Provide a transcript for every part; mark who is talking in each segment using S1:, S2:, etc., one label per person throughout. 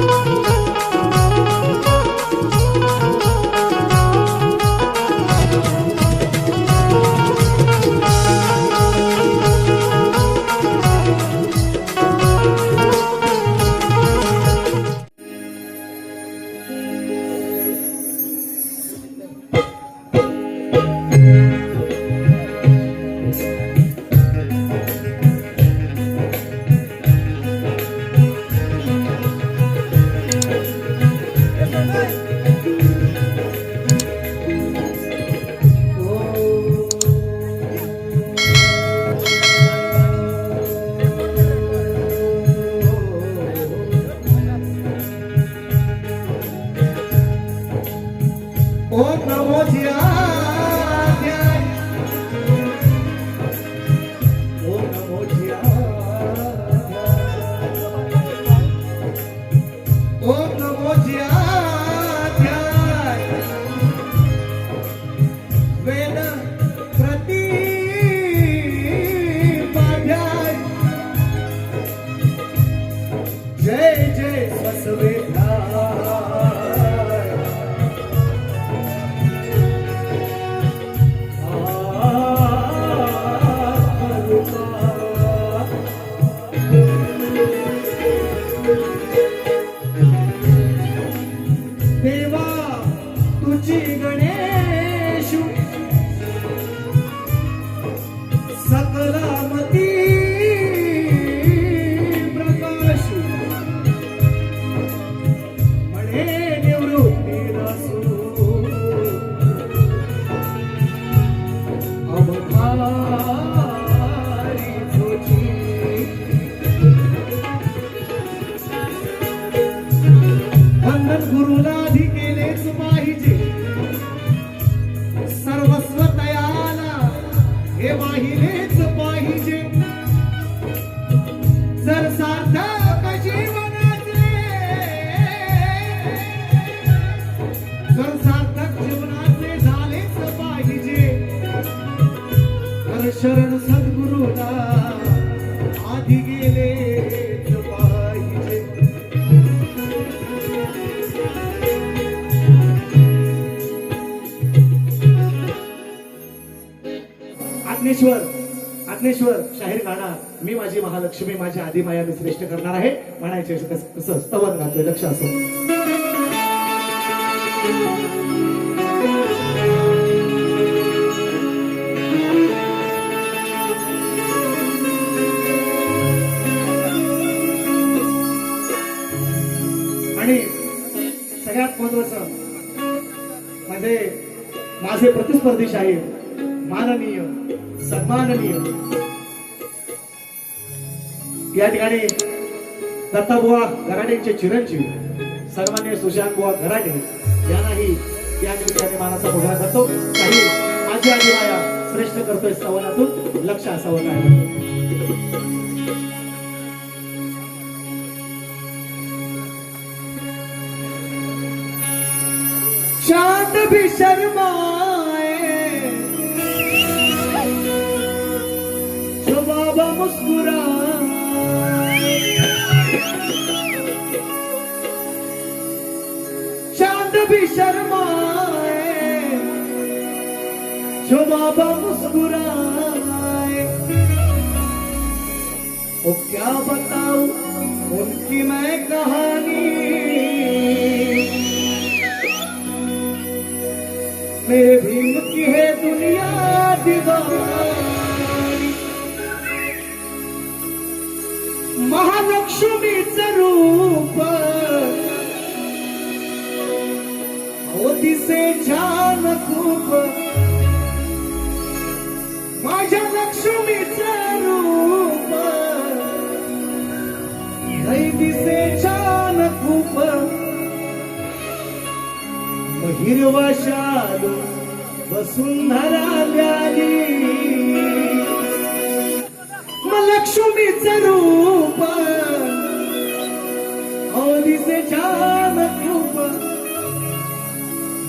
S1: Thank you. ઓમ નમો જ્યા ઓમ નમો જ્યા ઓમ નમો જ્યા વેદ પ્રતિ જય જય સસવે Guru La. आज्ञेश्वर शाहीर गाणार मी माझी महालक्ष्मी माझी आदिमाया मी श्रेष्ठ करणार आहे. म्हणायचे स्तवन घातोय लक्ष असो. आणि सगळ्यात महत्वाचं म्हणजे माझे प्रतिस्पर्धी शाहीर माननीय सन्माननीय या ठिकाणी दत्ताबुवा गराडेंचे चिरंजीव सर्वांनी सुशांतबुवा घराणे यांनाही या निमित्ताने मानाचा मुद्रा करतो. काही माझी आणि माया श्रेष्ठ करतोय सवनातून लक्ष असावं काय? शांत भी शर्मा! बाबा मुस्कुराए वो क्या बताऊं उनकी मैं कहानी। मेरे भीम की है दुनिया दीवानी। महालक्ष्मी रूप हो दिसे छान खूप दिसे छान खूप? हिरवा शाल वसुंधरा व्याली मग लक्ष्मीचं रूप. हो दिसे छान खूप.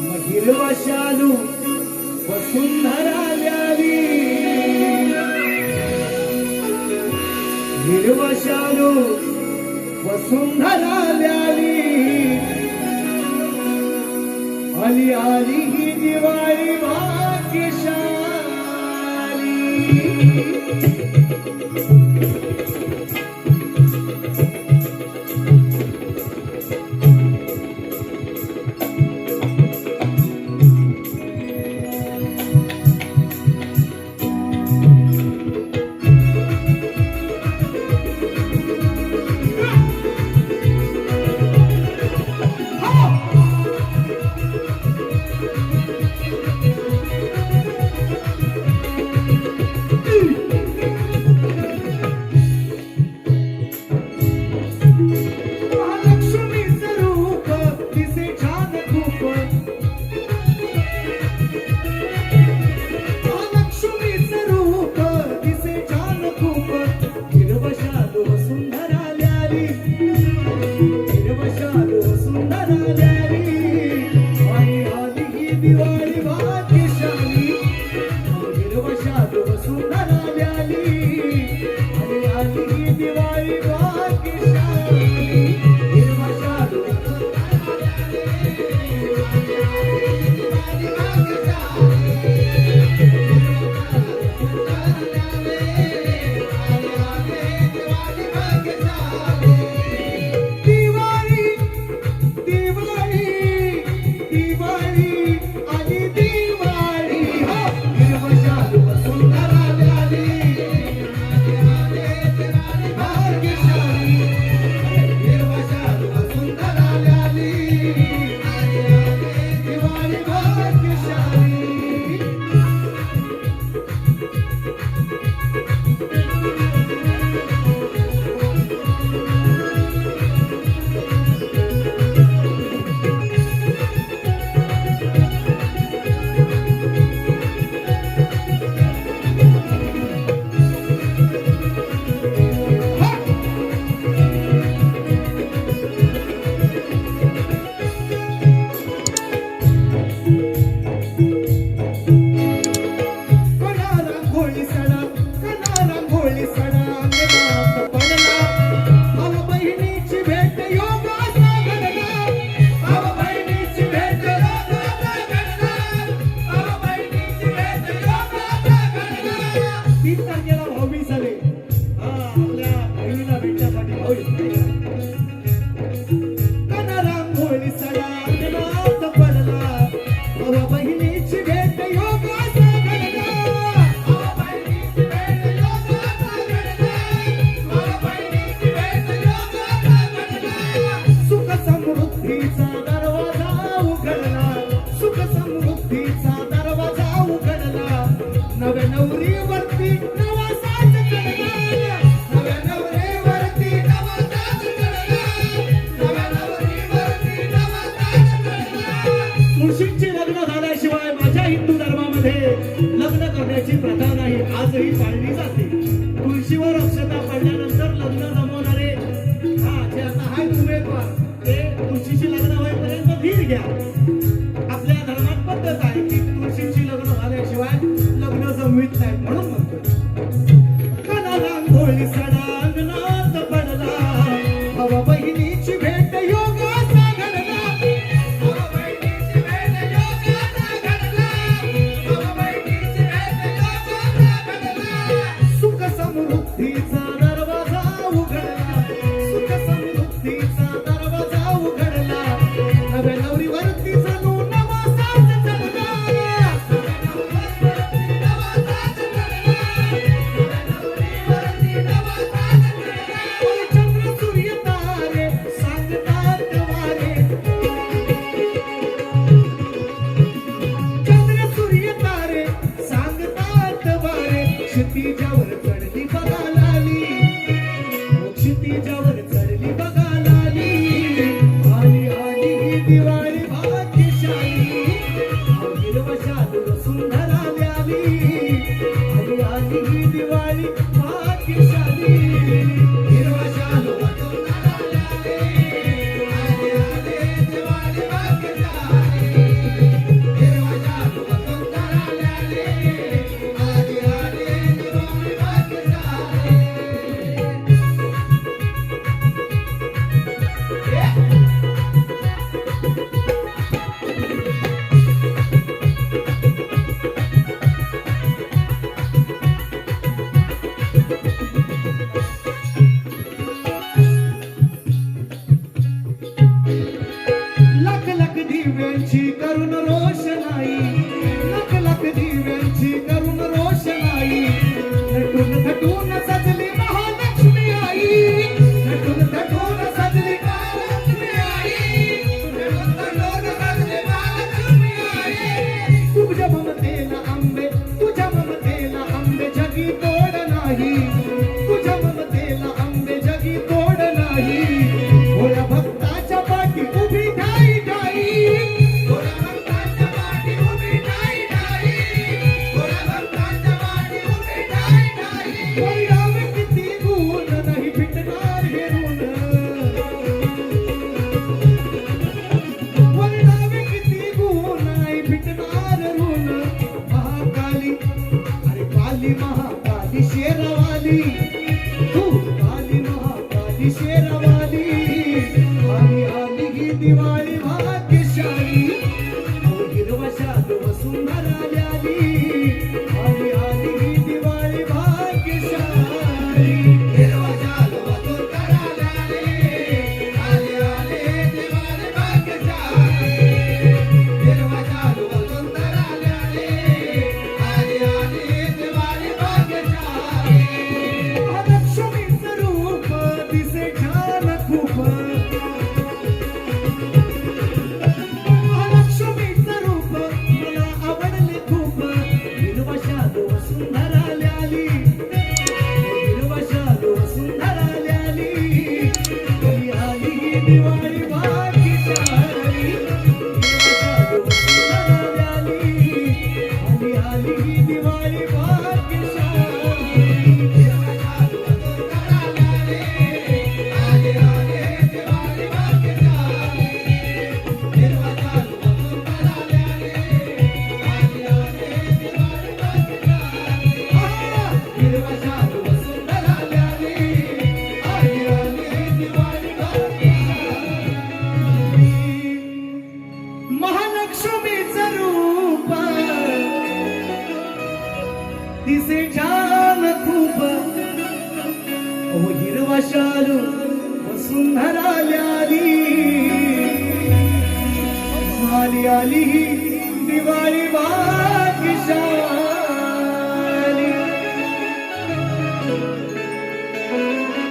S1: मग हिरवा शालू वसुंधरा द्यावी हिरवा शालू वसुंधरा आली आली आली ही दिवाळी भाग्यशाली. You. Cody. महालक्ष्मीच रूप. तिचे जान खूप. ओ हिरवा शालू वसुंधराल्याली आली आली दिवाळी वा